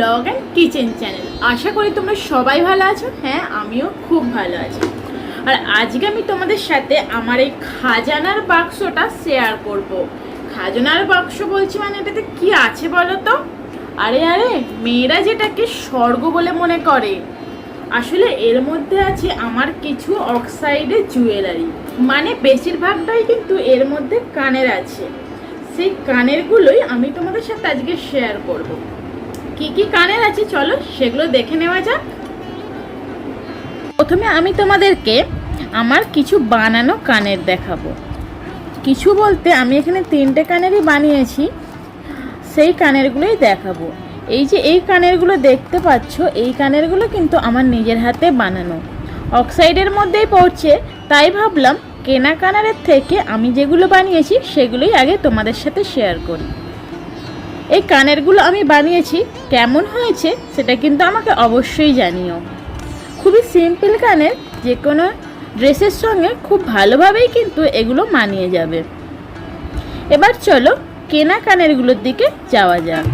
Blog and kitchen channel আশা করি তোমরা সবাই ভালো আছো। হ্যাঁ আমিও খুব ভালো আছি। আর আজকে আমি তোমাদের সাথে আমার এই খাজানার বাক্সটা শেয়ার করব। খাজানার বাক্স বলছি মানে এটাতে কি আছে বলো তো? আরে আরে, মেয়েরা যেটাকে স্বর্গ বলে মনে করে। আসলে এর মধ্যে আছে আমার কিছু অক্সাইডের জুয়েলারি মানে বেশিরভাগটাই কিন্তু এর মধ্যে কানের আছে। সেই কানেরগুলোই আমি তোমাদের সাথে আজকে শেয়ার করব। কি কি কানের আছে চলো সেগুলো দেখে নেওয়া যাক। প্রথমে আমি তোমাদেরকে আমার কিছু বানানো কানের দেখাবো। কিছু বলতে আমি এখানে তিনটে কানেরই বানিয়েছি, সেই কানেরগুলোই দেখাবো। এই যে এই কানেরগুলো দেখতে পাচ্ছ, এই কানেরগুলো কিন্তু আমার নিজের হাতে বানানো। অক্সাইডের মধ্যেই পড়ছে, তাই ভাবলাম কেনা কানারের থেকে আমি যেগুলো বানিয়েছি সেগুলোই আগে তোমাদের সাথে শেয়ার করি। এই কানেরগুলো আমি বানিয়েছি। কেমন হয়েছে সেটা কিন্তু আমাকে অবশ্যই জানিও। খুবই সিম্পল কানের যে কোনো ড্রেসের সঙ্গে খুব ভালোভাবেই কিন্তু এগুলো মানিয়ে যাবে। এবার চলো কেনা কানেরগুলোর দিকে যাওয়া যাক।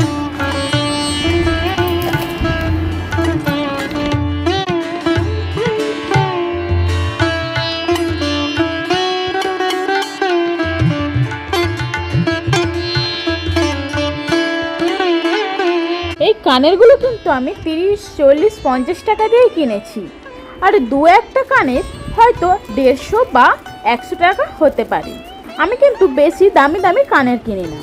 কানেরগুলো কিন্তু আমি তিরিশ, চল্লিশ, পঞ্চাশ টাকা দিয়েই কিনেছি। আর দু একটা কানের হয়তো দেড়শো বা একশো টাকা হতে পারে। আমি কিন্তু বেশি দামি দামি কানের কিনি না।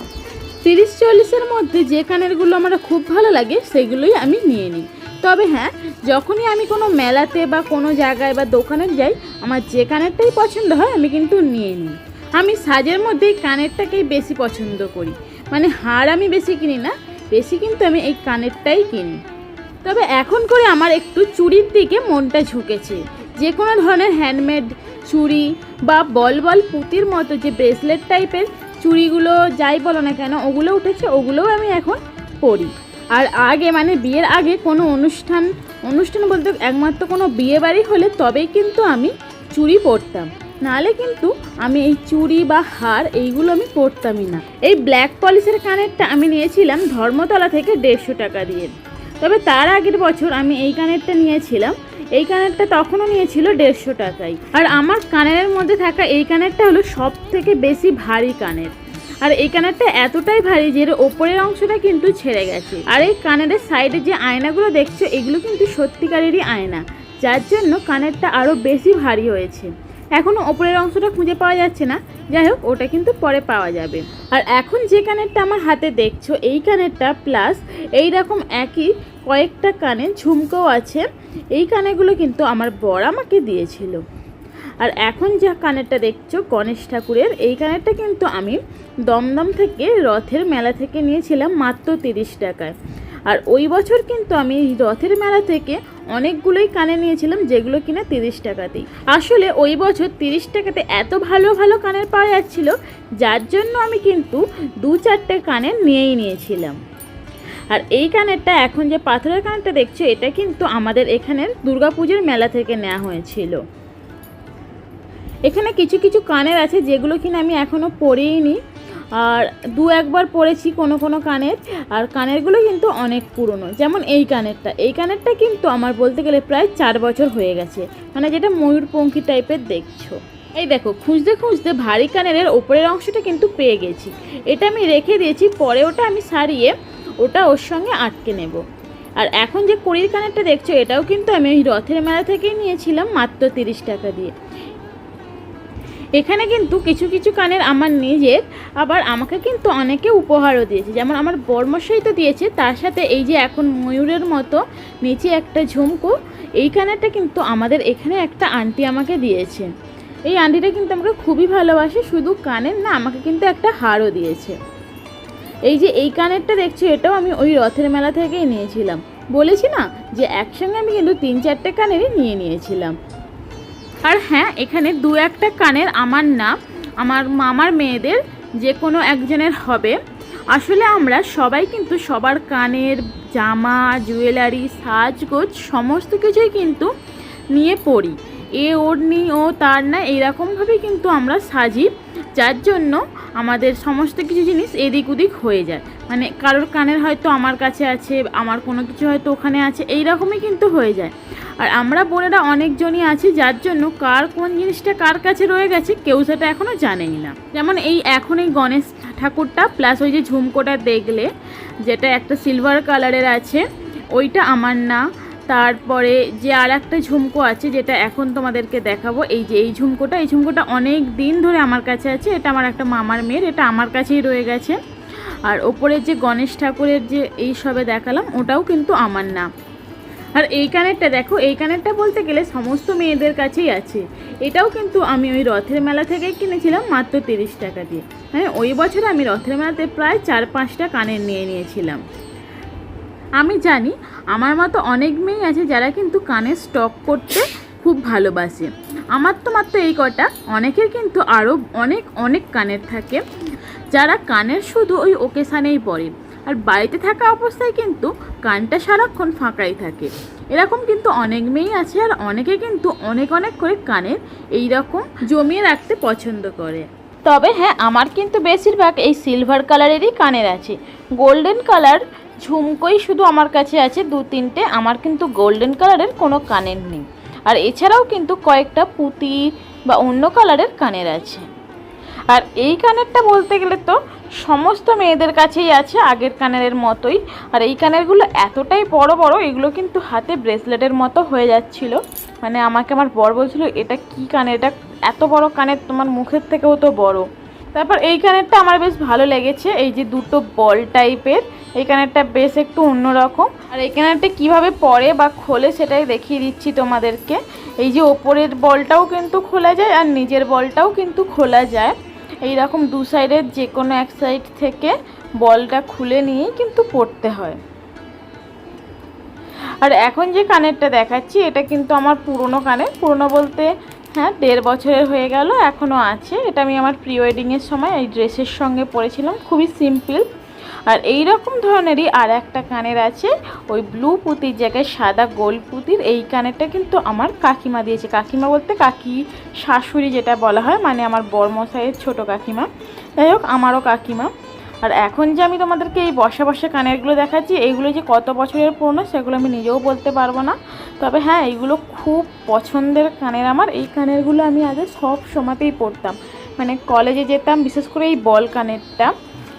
তিরিশ, চল্লিশের মধ্যে যে কানেরগুলো আমার খুব ভালো লাগে, সেগুলোই আমি নিয়ে নিই। তবে হ্যাঁ যখনই আমি কোনো মেলাতে বা কোনো জায়গায় বা দোকানে যাই, আমার যে কানেরটাই পছন্দ হয়, আমি কিন্তু নিয়ে নিই। আমি সাজের মধ্যে কানেরটাকেই বেশি পছন্দ করি। মানে হার আমি বেশি কিনি না বেশি কিন্তু আমি এই কানেরটাই কিনি। তবে এখন করে আমার একটু চুড়ির দিকে মনটা ঝুঁকেছে। যে কোনো ধরনের হ্যান্ডমেড চুড়ি বা বল বল পুঁতির মতো যে ব্রেসলেট টাইপের চুড়িগুলো যাই বলো না কেন, ওগুলো উঠেছে, ওগুলোও আমি এখন পরি। আর আগে মানে বিয়ের আগে কোনো অনুষ্ঠান অনুষ্ঠান বলতে একমাত্র কোনো বিয়ে বাড়ি হলে তবেই কিন্তু আমি চুড়ি পরতাম। নাহলে কিন্তু আমি এই চুড়ি বা হার এইগুলো আমি পরতামই না। এই ব্ল্যাক পলিশের কানেরটা আমি নিয়েছিলাম ধর্মতলা থেকে দেড়শো টাকা দিয়ে। তবে তার আগের বছর আমি এই কানেরটা নিয়েছিলাম, এই কানেরটা তখনও নিয়েছিল দেড়শো টাকায়। আর আমার কানের মধ্যে থাকা এই কানেরটা হলো সব থেকে বেশি ভারী কানের। আর এই কানেরটা এতটাই ভারী যে এর ওপরের অংশটা কিন্তু ছেড়ে গেছে। আর এই কানের সাইডে যে আয়নাগুলো দেখছ, এগুলো কিন্তু সত্যিকারেরই আয়না, যার জন্য কানেরটা আরও বেশি ভারী হয়েছে। এখনও ওপরের অংশটা খুঁজে পাওয়া যাচ্ছে না। যাই হোক, ওটা কিন্তু পরে পাওয়া যাবে। আর এখন যে কানেরটা আমার হাতে দেখছ, এই কানেরটা প্লাস এই রকম একই কয়েকটা কানে ঝুমকোও আছে। এই কানেগুলো কিন্তু আমার বর আমাকে দিয়েছিল। আর এখন যে কানেরটা দেখছ, গণেশ ঠাকুরের, এই কানেরটা কিন্তু আমি দমদম থেকে রথের মেলা থেকে নিয়েছিলাম মাত্র তিরিশ টাকায়। আর ওই বছর কিন্তু আমি রথের মেলা থেকে অনেকগুলোই কানে নিয়েছিলাম, যেগুলো কিনা তিরিশ টাকাতেই। আসলে ওই বছর তিরিশ টাকাতে এত ভালো ভালো কানের পাওয়া যাচ্ছিল, যার জন্য আমি কিন্তু দু চারটে কানের নিয়েই নিয়েছিলাম। আর এই কানেরটা এখন যে পাথরের কানেরটা দেখছ, এটা কিন্তু আমাদের এখানের দুর্গাপুজোর মেলা থেকে নেওয়া হয়েছিল। এখানে কিছু কিছু কানের আছে যেগুলো কিনা আমি এখনও পরেই নি আর দু একবার পরেছি কোনো কোনো কানের, আর কানেরগুলো কিন্তু অনেক পুরনো। যেমন এই কানেরটা। এই কানেরটা কিন্তু আমার বলতে গেলে প্রায় চার বছর হয়ে গেছে। মানে যেটা ময়ূরপঙ্খী টাইপের দেখছ। এই দেখো, খুঁজতে খুঁজতে ভারী কানের ওপরের অংশটা কিন্তু পেয়ে গেছি। এটা আমি রেখে দিয়েছি, পরে ওটা আমি সারিয়ে ওটা ওর সঙ্গে আটকে নেব। আর এখন যে কড়ির কানেরটা দেখছ, এটাও কিন্তু আমি ওই রথের মেলা থেকেই নিয়েছিলাম মাত্র তিরিশ টাকা দিয়ে। এখানে কিন্তু কিছু কিছু কানের আমার নিজের, আবার আমাকে কিন্তু অনেকে উপহারও দিয়েছে। যেমন আমার বর্মশাই তো দিয়েছে, তার সাথে এই যে এখন ময়ূরের মতো নিচে একটা ঝুমকো, এই কানেরটা কিন্তু আমাদের এখানে একটা আন্টি আমাকে দিয়েছে। এই আন্টিটা কিন্তু আমাকে খুবই ভালোবাসে, শুধু কানের না, আমাকে কিন্তু একটা হারও দিয়েছে। এই যে এই কানেরটা দেখছ, এটাও আমি ওই রথের মেলা থেকেই নিয়েছিলাম। বলেছি না যে একসঙ্গে আমি কিন্তু তিন, চারটে কানেরই নিয়ে নিয়েছিলাম। আর হ্যাঁ এখানে দু একটা কানের আমার না, আমার মামার মেয়েদের যে কোনো একজনের হবে। আসলে আমরা সবাই কিন্তু সবার কানের, জামা, জুয়েলারি, সাজগোজ সমস্ত কিছুই কিন্তু নিয়ে পড়ি এ ওর নি ও তার না এইরকমভাবে কিন্তু আমরা সাজি। যার জন্য আমাদের সমস্ত কিছু জিনিস এদিক ওদিক হয়ে যায়। মানে কারোর কানের হয়তো আমার কাছে আছে, আমার কোনো কিছু হয়তো ওখানে আছে এই রকমই কিন্তু হয়ে যায়। আর আমরা বোনেরা অনেকজনই আছি, যার জন্য কার কোন জিনিসটা কার কাছে রয়ে গেছে, কেউ সেটা এখনও জানেই না। যেমন এই এখন এই গণেশ ঠাকুরটা প্লাস ওই যে ঝুমকোটা দেখলে, যেটা একটা সিলভার কালারের আছে, ওইটা আমার না। তারপরে যে আর একটা ঝুমকো আছে, যেটা এখন তোমাদেরকে দেখাবো, এই যে এই ঝুমকোটা এই ঝুমকোটা অনেক দিন ধরে আমার কাছে আছে, এটা আমার একটা মামার মেয়ের, এটা আমার কাছেই রয়ে গেছে। আর ওপরের যে গণেশ ঠাকুরের যে এই সবে দেখালাম, ওটাও কিন্তু আমার না। আর এই কানেরটা দেখো, এই কানেরটা বলতে গেলে সমস্ত মেয়েদের কাছেই আছে। এটাও কিন্তু আমি ওই রথের মেলা থেকেই কিনেছিলাম, মাত্র তিরিশ টাকা দিয়ে। হ্যাঁ ওই বছর আমি রথের মেলাতে প্রায় চার পাঁচটা কানের নিয়ে নিয়েছিলাম। আমি জানি আমার মতো অনেক মেয়ে আছে যারা কিন্তু কানের স্টক করতে খুব ভালোবাসে। আমার তো মাত্র এই কটা, অনেকের কিন্তু আরও অনেক অনেক কানের থাকে। যারা কানের শুধু ওই ওকেশানেই পরে। আর বাড়িতে থাকা অবস্থায় কিন্তু কানটা সারাক্ষণ ফাঁকাই থাকে। এরকম কিন্তু অনেক মেয়েই আছে আর অনেকে কিন্তু অনেক অনেক করে কানের এই রকম জমিয়ে রাখতে পছন্দ করে। তবে হ্যাঁ আমার কিন্তু বেশিরভাগ এই সিলভার কালারেরই কানের আছে। গোল্ডেন কালার ঝুমকোই শুধু আমার কাছে আছে দু তিনটে, আমার কিন্তু গোল্ডেন কালারের কোনো কানের নেই। আর এছাড়াও কিন্তু কয়েকটা পুঁতি বা অন্য কালারের কানের আছে। আর এই কানেরটা বলতে গেলে তো সমস্ত মেয়েদের কাছেই আছে আগের কানের মতোই। আর এই কানেরগুলো এতটাই বড় বড়, এগুলো কিন্তু হাতে ব্রেসলেটের মতো হয়ে যাচ্ছিল। মানে আমাকে আমার বর বলছিল, এটা কি কানের? এটা এত বড় কানের, তোমার মুখের থেকেও তো বড়। তারপর এই কানেরটা আমার বেশ ভালো লেগেছে, এই যে দুটো বল টাইপের, এই কানেরটা বেশ একটু অন্যরকম। আর এই কানেরটা কীভাবে পরে বা খোলে সেটাই দেখিয়ে দিচ্ছি তোমাদেরকে। এই যে ওপরের বলটাও কিন্তু খোলা যায় আর নিজের বলটাও কিন্তু খোলা যায়। এই রকম দু সাইডের যে কোনো এক সাইড থেকে বলটা খুলে নিয়েই কিন্তু পড়তে হয়। আর এখন যে কানেরটা দেখাচ্ছি, এটা কিন্তু আমার পুরনো কানের। পুরনো বলতে হ্যাঁ দেড় বছরের হয়ে গেল এখনও আছে। এটা আমি আমার প্রি ওয়েডিংয়ের সময় এই ড্রেসের সঙ্গে পরেছিলাম, খুবই সিম্পল। আর এই রকম ধরনেরই আর একটা কানের আছে, ওই ব্লু পুঁতির জায়গায় সাদা গোল পুঁতির। এই কানেরটা কিন্তু আমার কাকিমা দিয়েছে। কাকিমা বলতে কাকি শাশুড়ি যেটা বলা হয় মানে আমার বরমশাইয়ের ছোট কাকিমা। যাই হোক, আমারও কাকিমা। আর এখন যে আমি তোমাদেরকে এই বসা বসা কানেরগুলো দেখাচ্ছি, এইগুলো যে কত বছরের পুরনো, সেগুলো আমি নিজেও বলতে পারব না। তবে হ্যাঁ এইগুলো খুব পছন্দের কানের আমার। এই কানেরগুলো আমি আগে সব সময়তেই পড়তাম মানে কলেজে যেতাম, বিশেষ করে এই বল কানেরটা।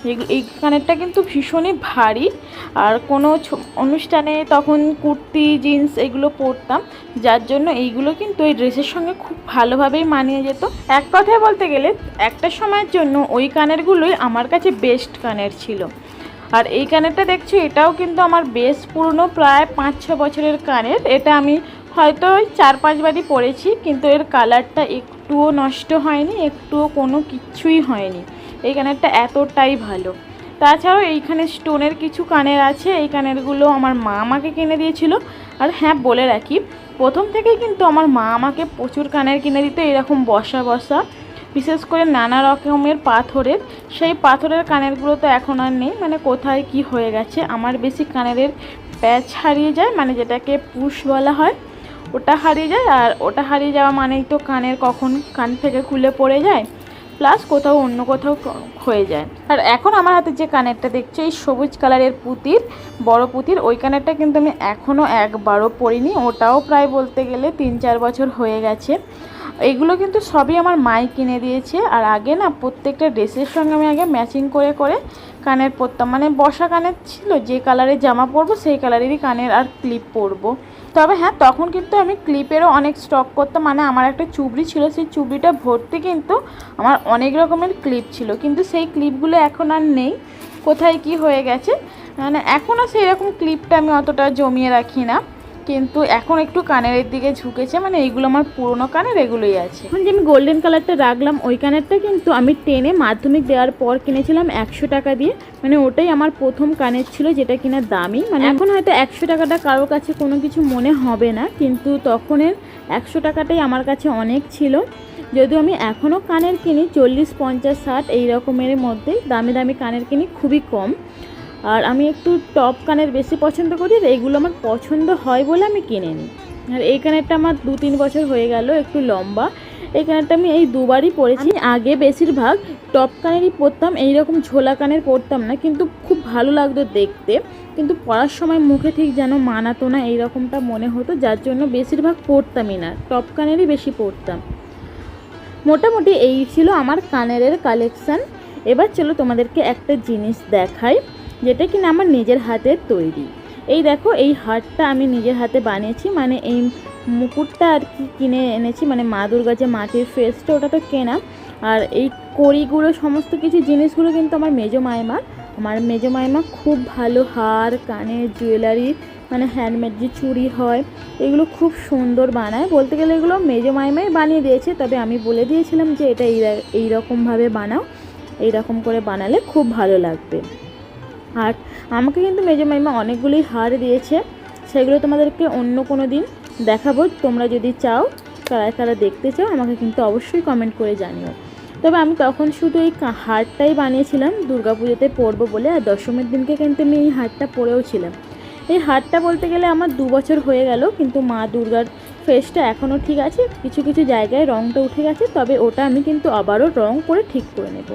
এই- কানেরটা কিন্তু ভীষণই ভারী। আর কোনো অনুষ্ঠানে তখন কুর্তি, জিন্স এগুলো পরতাম, যার জন্য এইগুলো কিন্তু এই ড্রেসের সঙ্গে খুব ভালোভাবেই মানিয়ে যেত। এক কথায় বলতে গেলে, একটা সময়ের জন্য ওই কানেরগুলোই আমার কাছে বেস্ট কানের ছিল। আর এই কানেরটা দেখছ, এটাও কিন্তু আমার বেশ পুরনো প্রায় পাঁচ ছ বছরের কানের এটা আমি হয়তো ওই চার পাঁচবারই পরেছি কিন্তু এর কালারটা একটুও নষ্ট হয়নি, একটুও কোনো কিচ্ছুই হয়নি। এই কানেরটা এতটাই ভালো। তাছাড়াও এইখানে স্টোনের কিছু কানের আছে, এই কানেরগুলো আমার মা আমাকে কিনে দিয়েছিল। আর হ্যাঁ বলে রাখি, প্রথম থেকেই কিন্তু আমার মা আমাকে প্রচুর কানের কিনে দিত, এরকম বসা বসা। বিশেষ করে নানা রকমের পাথরের। সেই পাথরের কানেরগুলো তো এখন আর নেই মানে কোথায় কি হয়ে গেছে। আমার বেশি কানের প্যাচ হারিয়ে যায় মানে যেটাকে পুশ বলা হয়, ওটা হারিয়ে যায়। আর ওটা হারিয়ে যাওয়া মানেই তো কানের কখন কান থেকে খুলে পড়ে যায়। প্লাস কোথাও অন্য কোথাও হয়ে যায়। আর এখন আমার হাতে যে কানেরটা দেখছ, এই সবুজ কালারের পুঁতির, বড় পুঁতির, ওই কানেরটা কিন্তু আমি এখনও একবারও পরিনি। ওটাও প্রায় বলতে গেলে তিন চার বছর হয়ে গেছে। এইগুলো কিন্তু সবই আমার মাই কিনে দিয়েছে। আর আগে না প্রত্যেকটা ড্রেসের সঙ্গে আমি আগে ম্যাচিং করে করে কানের পরতাম মানে বসা কানের ছিল, যে কালারের জামা পরবো, সেই কালারেরই কানের আর ক্লিপ পরবো। তবে হ্যাঁ তখন কিন্তু আমি ক্লিপেরও অনেক স্টক করতাম। মানে আমার একটা চুবড়ি ছিল, সেই চুবড়িটা ভর্তি কিন্তু আমার অনেক রকমের ক্লিপ ছিল। কিন্তু সেই ক্লিপগুলো এখন আর নেই। কোথায় কি হয়ে গেছে? মানে এখনও সেই রকম ক্লিপটা আমি অতটা জমিয়ে রাখি না। কিন্তু এখন একটু কানের দিকে ঝুঁকেছে মানে এইগুলো আমার পুরোনো কানের, এগুলোই আছে। এখন যে আমি গোল্ডেন কালারটা রাখলাম, ওই কানেরটা কিন্তু আমি টেনে মাধ্যমিক দেওয়ার পর কিনেছিলাম একশো টাকা দিয়ে। মানে ওটাই আমার প্রথম কানের ছিল, যেটা কিনা দামি। মানে এখন হয়তো একশো টাকাটা কারোর কাছে কোনো কিছু মনে হবে না, কিন্তু তখনের একশো টাকাটাই আমার কাছে অনেক ছিল। যদিও আমি এখনও কানের কিনি, চল্লিশ, পঞ্চাশ, ষাট, এই রকমের মধ্যেই। দামি দামি কানের কিনি খুবই কম। আর আমি একটু টপ কানের বেশি পছন্দ করি আর এইগুলো আমার পছন্দ হয় বলে আমি কিনে নিই আর এই কানেরটা আমার দু তিন বছর হয়ে গেল, একটু লম্বা। এই কানেরটা আমি এই দুবারই পরেছি। আগে বেশিরভাগ টপ কানেরই পরতাম, এইরকম ঝোলা কানের পরতাম না, কিন্তু খুব ভালো লাগতো দেখতে। কিন্তু পরার সময় মুখে ঠিক যেন মানাতো না, এইরকমটা মনে হতো, যার জন্য বেশিরভাগ পরতামই না, টপ কানেরই বেশি পরতাম। মোটামুটি এই ছিল আমার কানেরের কালেকশান। এবার চলো তোমাদেরকে একটা জিনিস দেখাই। যেটা কিনা আমার নিজের হাতের তৈরি। এই দেখো, এই হারটা আমি নিজের হাতে বানিয়েছি মানে এই মুকুটটা আর কি কিনে এনেছি মানে মা দুর্গা যে মাটির ফেসটা ওটা তো কেনা। আর এই কড়িগুলো সমস্ত কিছু জিনিসগুলো কিন্তু আমার মেজো মায়মা আমার মেজো মায়মা খুব ভালো হার, কানের জুয়েলারি মানে হ্যান্ডমেড যে চুড়ি হয়, এগুলো খুব সুন্দর বানায়। বলতে গেলে এগুলো মেজো মাইমাই বানিয়ে দিয়েছে, তবে আমি বলে দিয়েছিলাম যে এটা এই এই রকমভাবে বানাও, এই রকম করে বানালে খুব ভালো লাগবে। আর আমাকে কিন্তু মেজো মাইমা অনেকগুলোই হার দিয়েছে, সেগুলো তোমাদেরকে অন্য কোনো দিন দেখাবো। তোমরা যদি চাও কারা কারা দেখতে চাও, আমাকে কিন্তু অবশ্যই কমেন্ট করে জানিও। তবে আমি তখন শুধু এই হারটাই বানিয়েছিলাম, দুর্গাপুজোতে পরবো বলে, আর দশমীর দিনকে কিন্তু আমি এই হারটা পরেও ছিলাম। এই হারটা বলতে গেলে আমার দু বছর হয়ে গেল, কিন্তু মা দুর্গার ফেসটা এখনও ঠিক আছে, কিছু কিছু জায়গায় রঙটা উঠে গেছে, তবে ওটা আমি কিন্তু আবারও রং করে ঠিক করে নেব।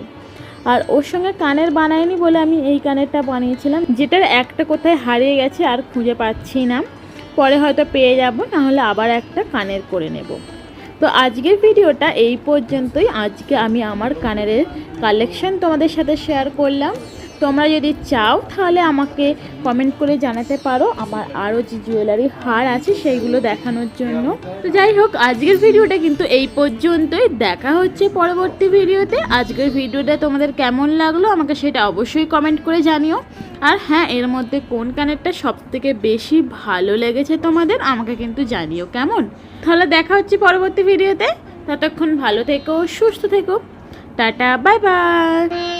আর ওর সঙ্গে কানের বানায়নি বলে আমি এই কানেরটা বানিয়েছিলাম, যেটার একটা কোথায় হারিয়ে গেছে আর খুঁজে পাচ্ছি না। পরে হয়তো পেয়ে যাব, নাহলে আবার একটা কানের করে নেব। তো আজকের ভিডিওটা এই পর্যন্তই। আজকে আমি আমার কানের কালেকশন তোমাদের সাথে শেয়ার করলাম। তোমরা যদি চাও তাহলে আমাকে কমেন্ট করে জানাতে পারো। আমার আরও যে জুয়েলারি হার আছে সেইগুলো দেখানোর জন্য। তো যাই হোক, আজকের ভিডিওটা কিন্তু এই পর্যন্তই। দেখা হচ্ছে পরবর্তী ভিডিওতে। আজকের ভিডিওটা তোমাদের কেমন লাগল আমাকে সেটা অবশ্যই কমেন্ট করে জানিও। আর হ্যাঁ এর মধ্যে কোন কানেরটা সব থেকে বেশি ভালো লেগেছে তোমাদের আমাকে কিন্তু জানিও কেমন। তাহলে দেখা হচ্ছে পরবর্তী ভিডিওতে। ততক্ষণ ভালো থেকো, সুস্থ থেকো। Tata bye bye